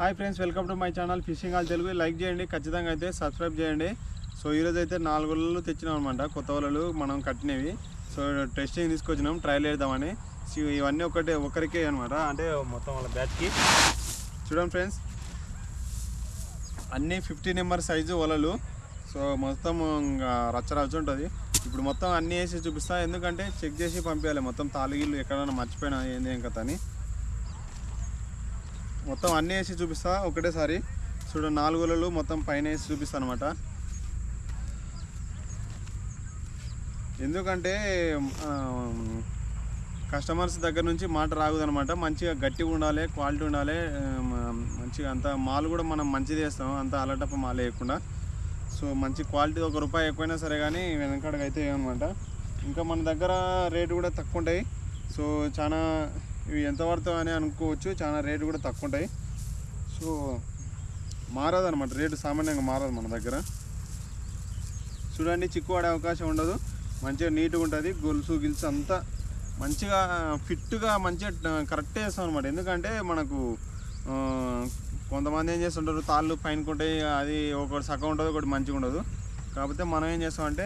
Hi friends welcome to my channel fishing all Telugu. Like చేయండి ఖచ్చితంగా అయితే subscribe చేయండి. సో ఈరోజు అయితే నాలుగు వలలు తెచ్చినాం అనమాట కొత్త వలలు మనం కట్టినవి. సో టెస్టింగ్ తీసుకొచ్చినాం ట్రయల్ వేద్దామని సో ఇవన్నీ ఒకటే ఒకరికే అనమాట అంటే మొత్తం వాళ్ళ బ్యాచ్కి చూడండి ఫ్రెండ్స్ అన్నీ ఫిఫ్టీ నెంబర్ సైజు వలలు. సో మొత్తం ఇంకా రచ్చ రచ్చ ఉంటుంది. ఇప్పుడు మొత్తం అన్నీ వేసి చూపిస్తా. ఎందుకంటే చెక్ చేసి పంపించాలి. మొత్తం తాలిగిళ్ళు ఎక్కడైనా మర్చిపోయినా ఏంది ఏం కథ అని. మొత్తం అన్నీ వేసి చూపిస్తా ఒకటేసారి. చూడ నాలుగులలో మొత్తం పైన వేసి చూపిస్తా అనమాట ఎందుకంటే కస్టమర్స్ దగ్గర నుంచి మాట రాగుదనమాట మంచిగా గట్టిగా ఉండాలి క్వాలిటీ ఉండాలి మంచిగా అంత మాల్ కూడా మనం మంచిది వేస్తాం అంత అలటప్ప మాల్ వేయకుండా. సో మంచి క్వాలిటీ ఒక రూపాయి ఎక్కువైనా సరే కానీ వెనకడకైతే అయితే అనమాట ఇంకా మన దగ్గర రేటు కూడా తక్కువ ఉంటాయి. సో చాలా ఇవి ఎంత పడతావు అని అనుకోవచ్చు. చాలా రేటు కూడా తక్కువ ఉంటాయి సో మారదు అనమాట రేటు సామాన్యంగా మారదు మన దగ్గర. చూడండి చిక్కు పడే అవకాశం ఉండదు. మంచిగా నీట్గా ఉంటుంది. గొలుసు గిలుసు అంతా మంచిగా ఫిట్గా మంచిగా కరెక్ట్ చేస్తాం అనమాట ఎందుకంటే మనకు కొంతమంది ఏం చేస్తుంటారు? తాళ్ళు పైన అది ఒకటి సగం ఉంటుంది ఒకటి మంచిగా ఉండదు. కాకపోతే మనం ఏం చేస్తామంటే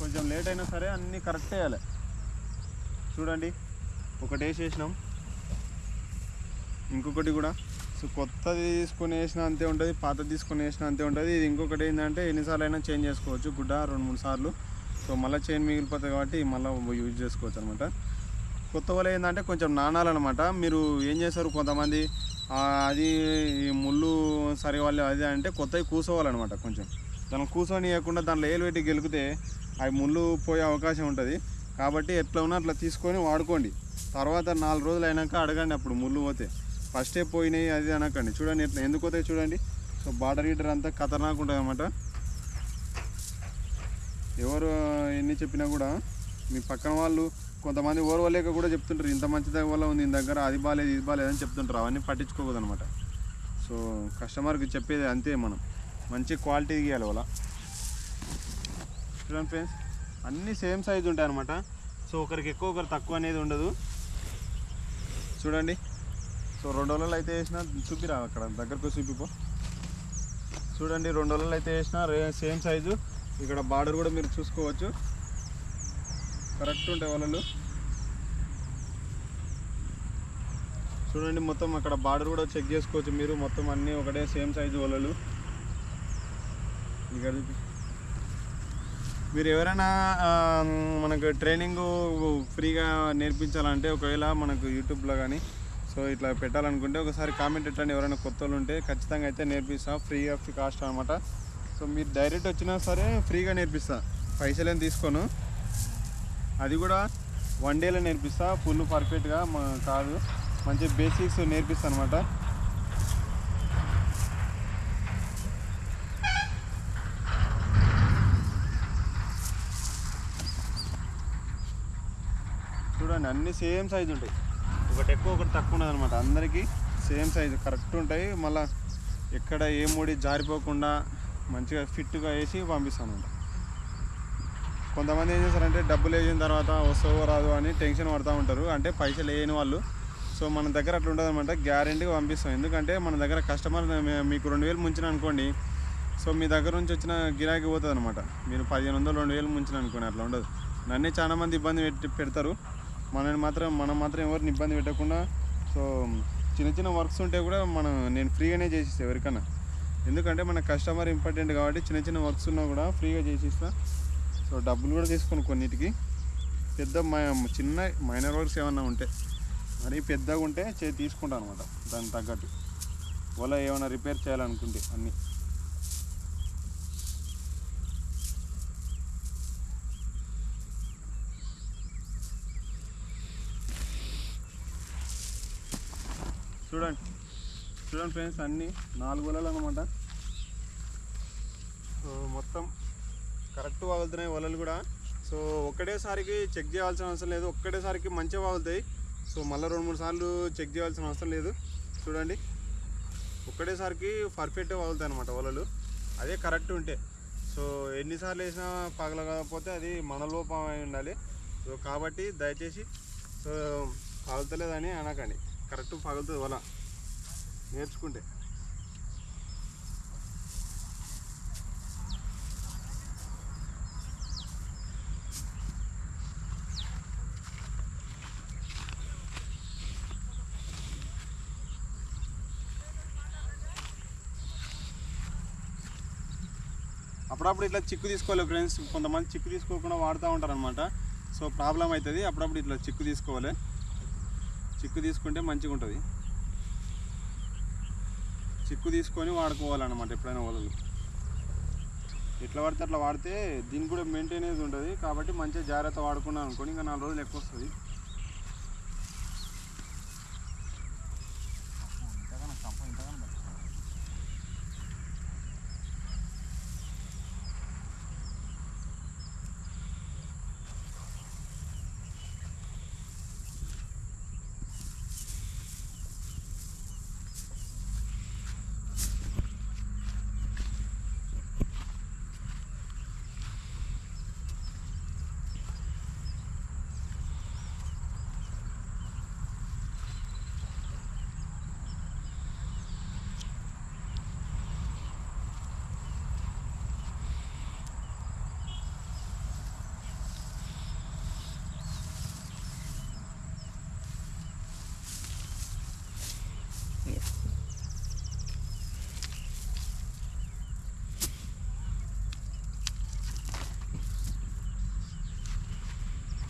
కొంచెం లేట్ అయినా సరే అన్నీ కరెక్ట్ వేయాలి చూడండి. ఒకటి వేసేసినాం. ఇంకొకటి కూడా. సో కొత్తది తీసుకొని వేసిన అంతే ఉంటుంది పాతది తీసుకొని వేసిన అంతే ఉంటుంది. ఇది ఇంకొకటి ఏంటంటే ఎన్నిసార్లు అయినా చేంజ్ చేసుకోవచ్చు గుడ్డ రెండు మూడు సార్లు. సో మళ్ళీ చైన్ మిగిలిపోతుంది కాబట్టి మళ్ళీ యూజ్ చేసుకోవచ్చు అనమాట కొత్త వాళ్ళు ఏంటంటే కొంచెం నాణాలన్నమాట. మీరు ఏం చేస్తారు కొంతమంది? అది ముళ్ళు సరి వాళ్ళు అది అంటే కొత్తవి కూసోవాలన్నమాట కొంచెం. దాన్ని కూర్చొని ఇవ్వకుండా దాంట్లో ఏలు పెట్టి గెలికితే అవి ముళ్ళు పోయే అవకాశం ఉంటుంది. కాబట్టి ఎట్లా ఉన్నా అట్లా తీసుకొని వాడుకోండి. తర్వాత నాలుగు రోజులు అయినాక అడగండి అప్పుడు ముళ్ళు పోతే. ఫస్టే పోయినాయి అది అనకండి. చూడండి ఎట్లా ఎందుకు పోతాయి చూడండి. సో బాటర్ హీటర్ అంతా ఖతర్నాక్ ఉంటుంది అనమాట ఎవరు ఎన్ని చెప్పినా కూడా మీ పక్కన వాళ్ళు కొంతమంది ఓర్వలేక కూడా చెప్తుంటారు ఇంత మంచి వల్ల ఉంది దీని దగ్గర అది బాగాలేదు ఇది బాగాలేదు అని చెప్తుంటారు. అవన్నీ పట్టించుకోకూడదు అనమాట సో కస్టమర్కి చెప్పేది అంతే మనం. మంచి క్వాలిటీ గీయాలి వాళ్ళ. చూడండి ఫ్రెండ్స్. అన్నీ సేమ్ సైజ్ ఉంటాయి అనమాట సో ఒకరికి ఎక్కువ ఒకరు తక్కువ అనేది ఉండదు. చూడండి. సో రెండు రోజులు అయితే వేసిన చూపిరా అక్కడ దగ్గరకు చూపిపో. చూడండి రెండు రోజులు అయితే వేసిన సేమ్ సైజు ఇక్కడ బార్డర్ కూడా మీరు చూసుకోవచ్చు. కరెక్ట్ ఉంటాయి వలలు. చూడండి మొత్తం అక్కడ బార్డర్ కూడా చెక్ చేసుకోవచ్చు మీరు. మొత్తం అన్నీ ఒకటే సేమ్ సైజు వలలు. ఇక్కడ మీరు ఎవరైనా మనకు ట్రైనింగ్ ఫ్రీగా నేర్పించాలంటే ఒకవేళ మనకు యూట్యూబ్లో కానీ సో ఇట్లా పెట్టాలనుకుంటే ఒకసారి కామెంట్ పెట్టండి. ఎవరైనా కొత్త వాళ్ళు ఉంటే ఖచ్చితంగా అయితే నేర్పిస్తా. ఫ్రీ ఆఫ్ కాస్ట్ అనమాట సో మీరు డైరెక్ట్ వచ్చినా సరే ఫ్రీగా నేర్పిస్తా. పైసలు ఏం తీసుకోను. అది కూడా వన్ డేలో నేర్పిస్తా. ఫుల్ పర్ఫెక్ట్గా కాదు. మంచి బేసిక్స్ నేర్పిస్తా అనమాట చూడండి అన్ని సేమ్ సైజు ఉంటాయి. ఒకటి ఎక్కువ ఒకటి తక్కువ ఉండదు అనమాట అందరికీ సేమ్ సైజు కరెక్ట్ ఉంటాయి. మళ్ళీ ఎక్కడ ఏ ముడి జారిపోకుండా మంచిగా ఫిట్గా వేసి పంపిస్తాను అనమాట కొంతమంది ఏం చేస్తారంటే డబ్బులు వేసిన తర్వాత వస్తావో రాదు అని టెన్షన్ పడుతూ ఉంటారు. అంటే పైసలు వేయని వాళ్ళు. సో మన దగ్గర అట్లా ఉండదు అనమాట గ్యారెంటీగా పంపిస్తాం. ఎందుకంటే మన దగ్గర కస్టమర్ మీకు రెండు వేలు ముంచిన అనుకోండి. సో మీ దగ్గర నుంచి వచ్చిన గిరాకీ పోతుంది అనమాట మీరు పదిహేను వందలు రెండు వేలు ముంచిన అనుకోండి. అట్లా ఉండదు. నన్నే చాలా మంది ఇబ్బంది పెట్టి పెడతారు. మనని మాత్రం మనం మాత్రం ఎవరిని ఇబ్బంది పెట్టకుండా సో చిన్న చిన్న వర్క్స్ ఉంటే కూడా మనం నేను ఫ్రీగానే చేసిస్తాను ఎవరికైనా ఎందుకంటే మన కస్టమర్ ఇంపార్టెంట్ కాబట్టి చిన్న చిన్న వర్క్స్ ఉన్నా కూడా ఫ్రీగా చేసిస్తా. సో డబ్బులు కూడా తీసుకుని కొన్నిటికి. పెద్ద మ- చిన్న మైనర్ వర్క్స్ ఏమన్నా ఉంటే మరి పెద్దగా ఉంటే చే తీసుకుంటాను అనమాట దానికి తగ్గట్టు. వల్ల ఏమైనా రిపేర్ చేయాలనుకుంటే అన్నీ. చూడండి. చూడండి ఫ్రెండ్స్ అన్నీ నాలుగు వలలు అనమాట సో మొత్తం కరెక్ట్ వాగుతున్నాయి వలలు కూడా. సో ఒక్కటేసారికి చెక్ చేయాల్సిన అవసరం లేదు. ఒక్కటేసారికి మంచిగా వాగుతాయి సో మళ్ళీ రెండు మూడు సార్లు చెక్ చేయాల్సిన అవసరం లేదు. చూడండి. ఒక్కటేసారికి పర్ఫెక్ట్ వాగుతాయి అనమాట వలలు. అదే కరెక్ట్ ఉంటే. సో ఎన్నిసార్లు వేసినా పగలకపోతే అది మన లోపం అయి ఉండాలి. సో కాబట్టి దయచేసి సో పగులుతలేదని అనకండి. కరెక్ట్ పగులుతుంది వల నేర్చుకుంటే. అప్పుడప్పుడు ఇట్లా చిక్కు తీసుకోవాలి ఫ్రెండ్స్. కొంతమంది చిక్కు తీసుకోకుండా వాడుతూ ఉంటారు అనమాట సో ప్రాబ్లం అవుతుంది. అప్పుడప్పుడు ఇట్లా చిక్కు తీసుకోవాలి. చిక్కు తీసుకుంటే మంచిగా ఉంటుంది. చిక్కు తీసుకొని వాడుకోవాలన్నమాట ఎప్పుడైనా వలలు ఎట్లా పడితే అట్లా వాడితే దీనికి కూడా మెయింటెనెన్స్ ఉంటుంది కాబట్టి మంచిగా జాగ్రత్త వాడుకున్నాను అనుకోని ఇంకా నాలుగు రోజులు ఎక్కువ వస్తుంది.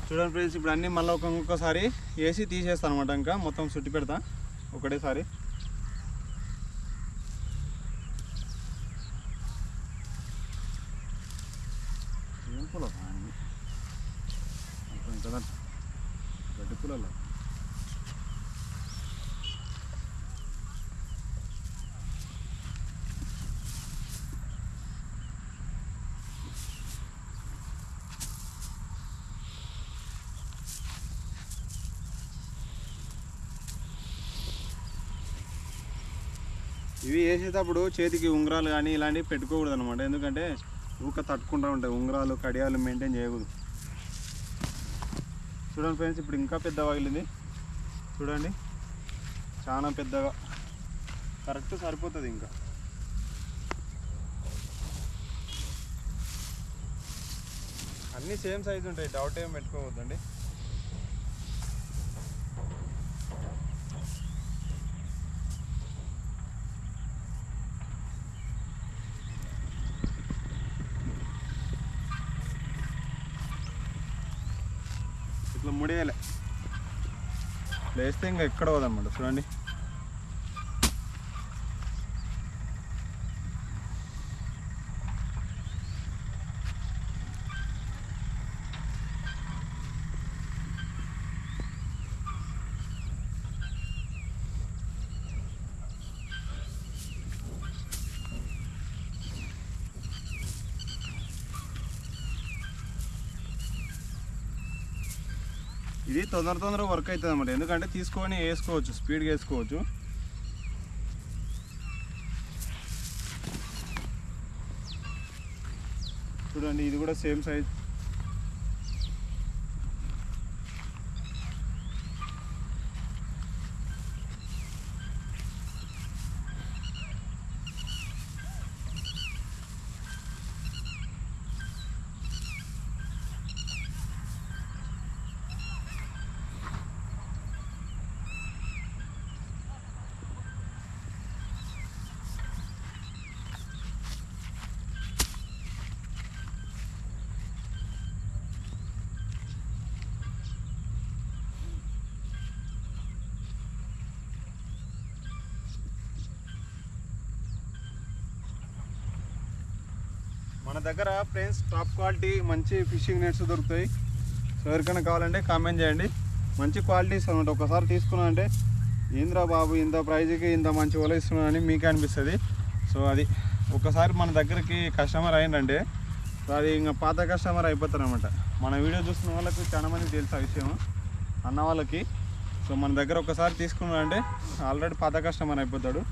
చూడండి ఫ్రెండ్స్ ఇప్పుడు అన్నీ మళ్ళీ ఒక్కొక్కసారి ఏసీ వేసి తీసేస్తాను అనమాట ఇంకా. మొత్తం చుట్టి పెడతా. ఒకటేసారి. గడ్డి పూలలో? ఇవి వేసేటప్పుడు చేతికి ఉంగరాలు కానీ ఇలాంటివి పెట్టుకోకూడదు అనమాట ఎందుకంటే ఊక తట్టుకుంటూ ఉంటాయి. ఉంగరాలు కడియాలు మెయింటైన్ చేయకూడదు. చూడండి ఫ్రెండ్స్ ఇప్పుడు ఇంకా పెద్ద పగిలింది చూడండి. చాలా పెద్దగా. కరెక్ట్ సరిపోతుంది ఇంకా. అన్నీ సేమ్ సైజు ఉంటాయి. డౌట్ ఏం పెట్టుకోవద్దండి. ఇట్లా లేస్తే ఇంకా ఎక్కడ పోదన్నమాట చూడండి. ఇది తొందర తొందరగా వర్క్ అవుతుంది అన్నమాట ఎందుకంటే తీసుకొని వేసుకోవచ్చు స్పీడ్గా వేసుకోవచ్చు. చూడండి ఇది కూడా సేమ్ సైజ్ మన దగ్గర ఫ్రెండ్స్ టాప్ క్వాలిటీ మంచి ఫిషింగ్ నెట్స్ దొరుకుతాయి. సో ఎవరికైనా కావాలంటే కామెంట్ చేయండి. మంచి క్వాలిటీస్ అనమాట ఒకసారి తీసుకున్నా అంటే ఏంద్రా బాబు ఇంత ప్రైజ్కి ఇంత మంచి వల ఇస్తున్నానని మీకు అనిపిస్తుంది. సో అది ఒకసారి మన దగ్గరికి కస్టమర్ అయిందంటే సో అది ఇంకా పాత కస్టమర్ అయిపోతారనమాట మన వీడియో చూస్తున్న వాళ్ళకి చాలా మంది తెలుసు ఆ విషయం. అన్న వాళ్ళకి. సో మన దగ్గర ఒకసారి తీసుకున్నారంటే ఆల్రెడీ పాత కస్టమర్ అయిపోతాడు.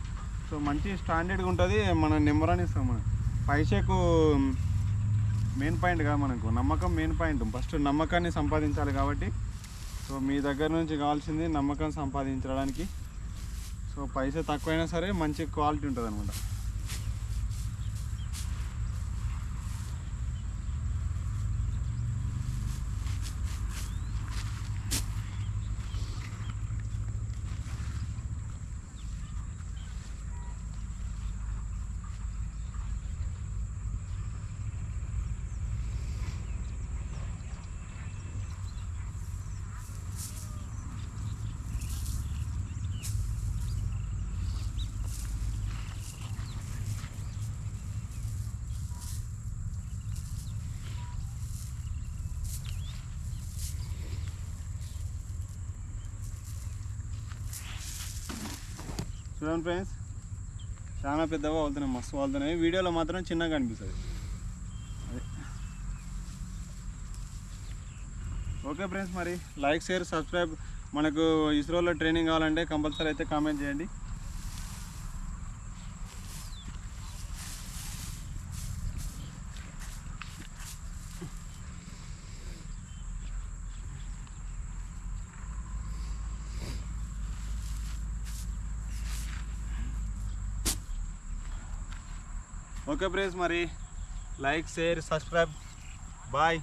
సో మంచి స్టాండర్డ్గా ఉంటుంది మన నెంబర్ అని ఇస్తాం మనం. పైసకు మెయిన్ పాయింట్ మనకు. నమ్మకం మెయిన్ పాయింట్ ఫస్ట్ నమ్మకాన్ని సంపాదించాలి కాబట్టి. సో మీ దగ్గర నుంచి కావాల్సింది నమ్మకం సంపాదించడానికి. సో సో పైసా తక్కువైనా సరే మంచి క్వాలిటీ ఉంటుంది అనమాట చూడండి ఫ్రెండ్స్ చాలా పెద్దగా వాళ్తున్నాయి మస్తు వాళ్తున్నాయి వీడియోలో మాత్రం చిన్నగా అనిపిస్తుంది. అదే. ఓకే ఫ్రెండ్స్ మరి లైక్ షేర్ సబ్స్క్రైబ్. మనకు ఇస్రోలో ట్రైనింగ్ కావాలంటే కంపల్సరీ అయితే కామెంట్ చేయండి. ఓకే ప్రేస్ మరి లైక్ షేర్ సబ్స్క్రైబ్. బాయ్.